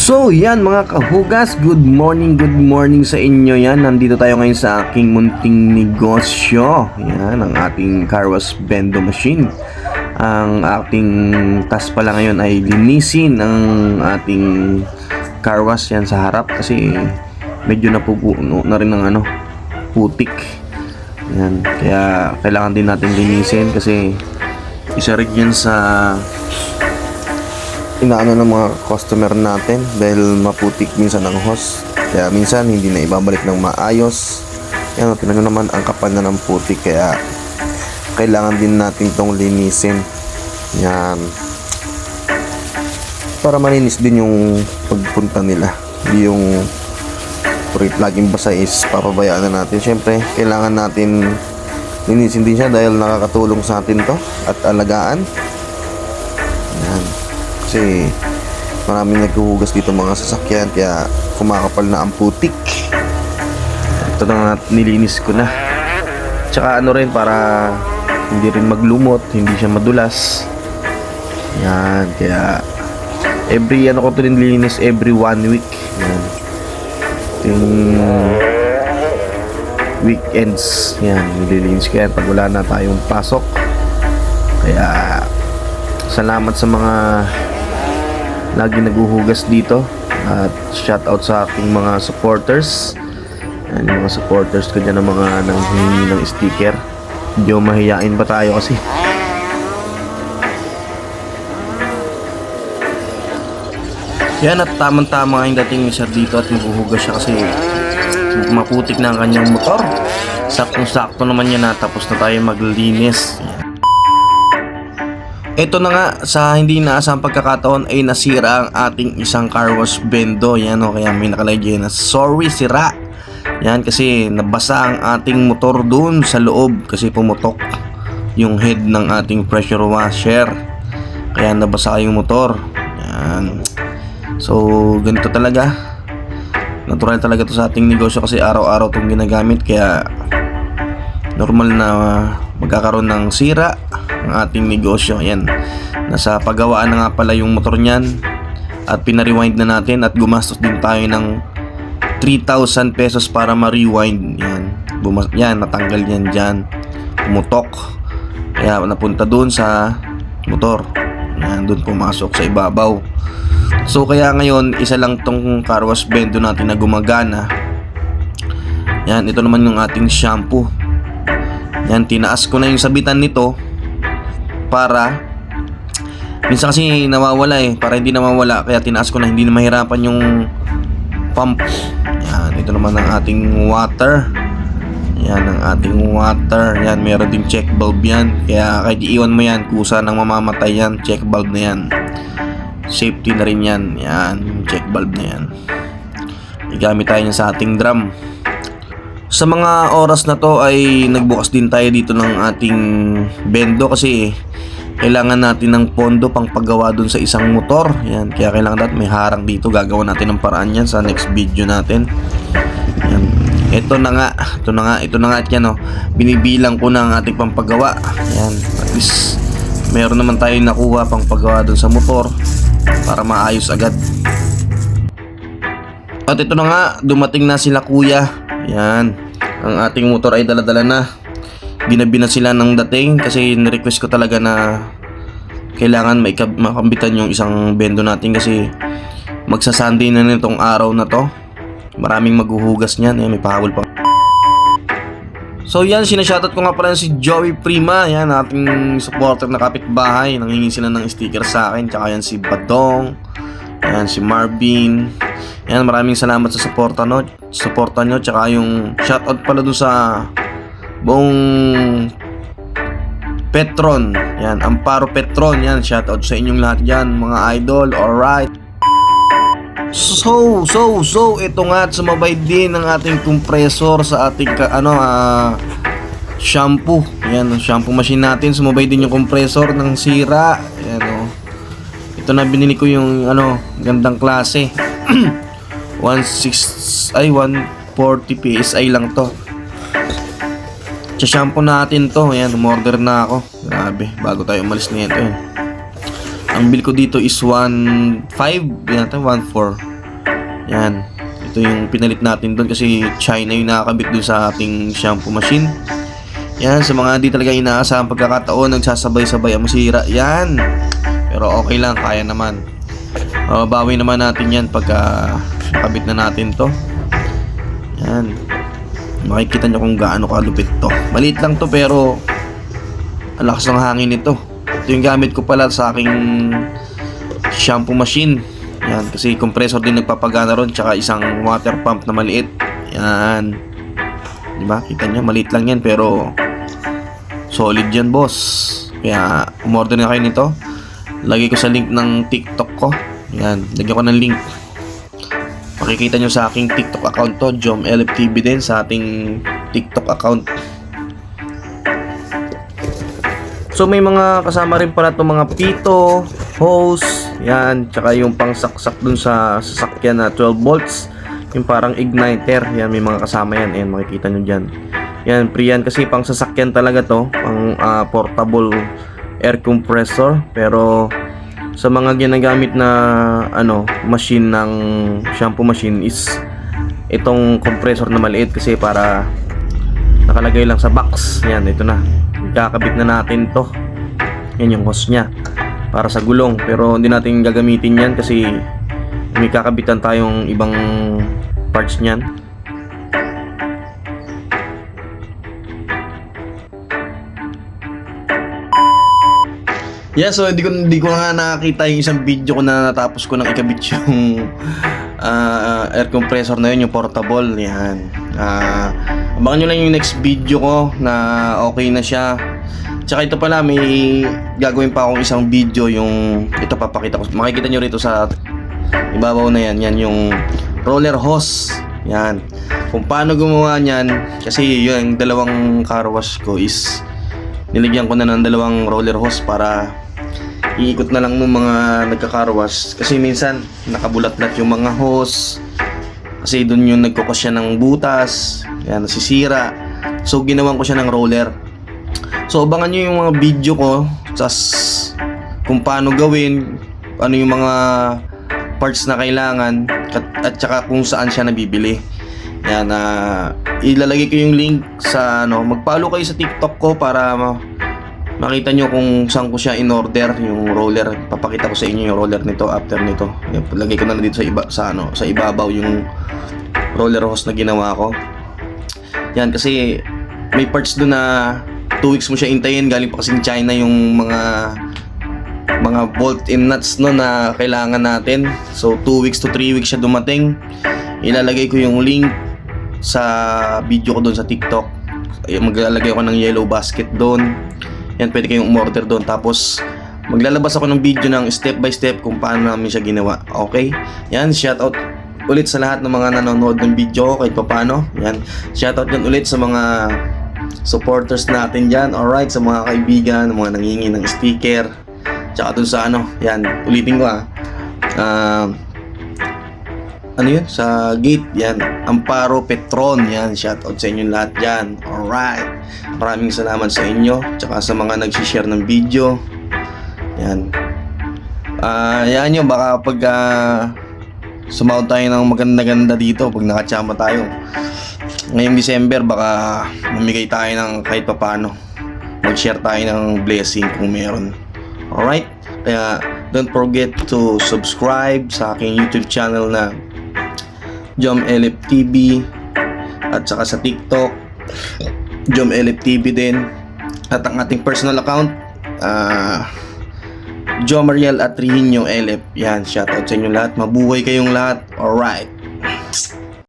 So yan mga kahugas, good morning, good morning sa inyo yan. Nandito tayo ngayon sa aking munting negosyo. Yan, ang ating car wash bendo machine. Ang ating task pala ngayon ay linisin ang ating car wash yan sa harap kasi medyo napupuno na rin ng ano, putik. Yan, kaya kailangan din natin linisin kasi isa rin yan sa inaano ng mga customer natin dahil maputik minsan ang hose kaya minsan hindi na ibabalik ng maayos. Yan tinan nyo naman ang kapal na ng putik. Kaya kailangan din natin tong linisin. Yan. Para malinis din yung pagpunta nila. Hindi yung prit laging basa is papabayaan na natin. Syempre kailangan natin linisin din siya dahil nakakatulong sa atin to at alagaan kasi maraming naghuhugas dito mga sasakyan kaya kumakapal na ang putik. Ito na nilinis ko na. Tsaka ano rin para hindi rin maglumot hindi siya madulas. Yan kaya every ano ko ito nilinis every one week. Yan. Yung weekends. Yan nililinis ko pag wala na tayong pasok. Kaya salamat sa mga lagi naguhugas dito. At shout out sa aking mga supporters. Yung mga supporters ko dyan ng mga nanghihingi ng sticker. Medyo mahihain pa tayo kasi. Yan at tamang tama yung dating ni sir dito at maghuhugas siya kasi maputik na ang kanyang motor. Saktong sakto naman yan na tapos na tayo maglinis. yan. Ito na nga, sa hindi inaasang pagkakataon ay nasira ang ating isang car wash bendo. Yan o, kaya may nakalagay na sorry sira. Yan kasi nabasa ang ating motor doon sa loob kasi pumutok yung head ng ating pressure washer. Kaya nabasa yung motor. Yan. So, ganito talaga. Natural talaga to sa ating negosyo kasi araw-araw itong ginagamit kaya normal na magkakaroon ng sira ang ating negosyo. Ayan. Nasa pagawaan na nga pala yung motor niyan at pina-rewind na natin at gumastos din tayo ng 3,000 pesos para ma-rewind. Yan. Bumas yan, natanggal yan dyan. Pumutok. Kaya napunta doon sa motor. Yan, doon pumasok sa ibabaw. So kaya ngayon, isa lang tong car wash bendo natin na gumagana. Yan, ito naman yung ating shampoo. Yan, tinaas ko na yung sabitan nito para minsan kasi nawawala eh para hindi nawawala. Kaya tinaas ko na hindi na mahirapan yung pump. Yan ito naman ang ating water. Yan ang ating water. Yan meron ding check bulb yan. Kaya kahit iiwan mo yan kusa nang mamamatay yan. Check bulb na yan. Safety na rin yan. Yan check bulb na yan. Igamit tayo yan sa ating drum. Sa mga oras na to ay nagbukas din tayo dito ng ating bendo kasi kailangan natin ng pondo pang paggawa dun sa isang motor. Yan, kaya kailangan natin may harang dito. Gagawa natin ng paraan yan sa next video natin. Yan. Ito na nga, ito na nga, ito na nga at yan oh. Binibilang ko na ang ating pampagawa. Yan, at least meron naman tayo nakuha pang paggawa dun sa motor para maayos agad. At ito na nga, dumating na sila kuya. Yan. Ang ating motor ay daladala na. Ginabi na sila ng dating kasi nirequest ko talaga na kailangan maikab- makambitan yung isang bendo natin kasi magsasandi na nitong araw na to. Maraming maghuhugas niyan. Yan, may pahabol pa. So yan, sinashoutout ko nga pala si Joey Prima. Yan, ating supporter na kapitbahay. Nanghingi sila ng sticker sa akin. Tsaka yan si Badong. Yan, si Marvin. Yan, maraming salamat sa suporta no. Suporta nyo. Tsaka yung shoutout pala doon sa buong Petron. Yan, Amparo Petron. Yan, shoutout sa inyong lahat yan, mga idol. Alright. So, so, so, ito nga at sumabay din ang ating compressor sa ating ka, ano, ah, shampoo. Yan, shampoo machine natin. Sumabay din yung compressor ng sira. Yan, oh. Ito na binili ko yung, ano, gandang klase. 16, ay, 140 PSI lang to. Sa shampoo natin to. Ayan, umorder na ako. Grabe, bago tayo umalis nito. Yan. Ang bill ko dito is 1.5, yan ito, 1.4. Yan. Ito yung pinalit natin doon kasi China yung nakakabit doon sa ating shampoo machine. Yan, sa mga di talaga inaasahang pagkakataon, nagsasabay-sabay ang masira. Yan. Pero okay lang, kaya naman. Uh, bawi naman natin yan pagka nakabit na natin to. Yan. Makikita nyo kung gaano kalupit to. Maliit lang to pero ang lakas ng hangin nito. Ito yung gamit ko pala sa aking shampoo machine. Yan, kasi compressor din nagpapagana ron tsaka isang water pump na maliit. Yan. Di ba? Kita nyo, maliit lang yan pero solid yan, boss. Kaya, umorder na kayo nito. Lagay ko sa link ng TikTok ko. Yan, lagyan ko ng link. Makikita nyo sa aking TikTok account to, Jom LFTV din sa ating TikTok account. So may mga kasama rin pala itong mga pito, hose, yan, tsaka yung pangsaksak dun sa sasakyan na 12 volts, yung parang igniter, yan may mga kasama yan, ayan makikita nyo dyan. Yan, pre yan kasi pang sasakyan talaga to, pang ah, portable air compressor, pero sa mga ginagamit na ano, machine ng shampoo machine is itong compressor na maliit kasi para nakalagay lang sa box. Yan, ito na. Kakabit na natin to. Yan yung hose niya. Para sa gulong. Pero hindi natin gagamitin yan kasi may kakabitan tayong ibang parts niyan. Yeah, so hindi ko hindi ko nga nakakita yung isang video ko na natapos ko nang ikabit yung ah, air compressor na yun, yung portable. Yan. Ah, abangan nyo lang yung next video ko na okay na siya. Tsaka ito pala, may gagawin pa akong isang video yung ito papakita ko. Makikita nyo rito sa ibabaw na yan. Yan yung roller hose. Yan. Kung paano gumawa niyan, kasi yung dalawang car wash ko is nilagyan ko na ng dalawang roller hose para iikot na lang ng mga nagkakarwas kasi minsan nakabulat-lat yung mga hose. Kasi doon yung nagkukos siya ng butas. Yan nasisira. So ginawan ko siya ng roller. So abangan nyo yung mga video ko. Tas kung paano gawin ano yung mga parts na kailangan at, at saka kung saan siya nabibili yan na ilalagay ko yung link sa ano mag-follow kayo sa TikTok ko para ma- makita nyo kung saan ko siya in order yung roller. Papakita ko sa inyo yung roller nito after nito. Yan, lagay ko na dito sa iba sa ano sa ibabaw yung roller hose na ginawa ko. Yan kasi may parts doon na 2 weeks mo siya intayin galing pa kasi China yung mga mga bolt and nuts no na kailangan natin. So 2 weeks to 3 weeks siya dumating. Ilalagay ko yung link sa video ko doon sa TikTok Ay, maglalagay ako ng yellow basket doon yan, pwede kayong umorder doon. Tapos, maglalabas ako ng video ng step by step kung paano namin siya ginawa. Okay? Yan, shoutout ulit sa lahat ng mga nanonood ng video ko kahit paano. Yan, shoutout din ulit sa mga supporters natin dyan. Alright, sa mga kaibigan, mga nangingi ng sticker. Tsaka dun sa ano, yan, ulitin ko ah. Ah, ano yun? Sa gate, yan. Amparo Petron, yan. Shoutout sa inyo lahat dyan. Alright. Maraming salamat sa inyo. Tsaka sa mga nag-share ng video. Yan. Ah, yan yun. Baka pag ah, sumahod tayo ng maganda-ganda dito, pag nakachama tayo. Ngayong December, baka mamigay tayo ng kahit papano. Mag-share tayo ng blessing kung meron. Alright? Kaya, don't forget to subscribe sa aking YouTube channel na Jom Elip TV at saka sa TikTok Jom Elip TV din at ang ating personal account ah Jom Mariel at Trihino Elip. Yan shoutout sa inyo lahat. Mabuhay kayong lahat. Alright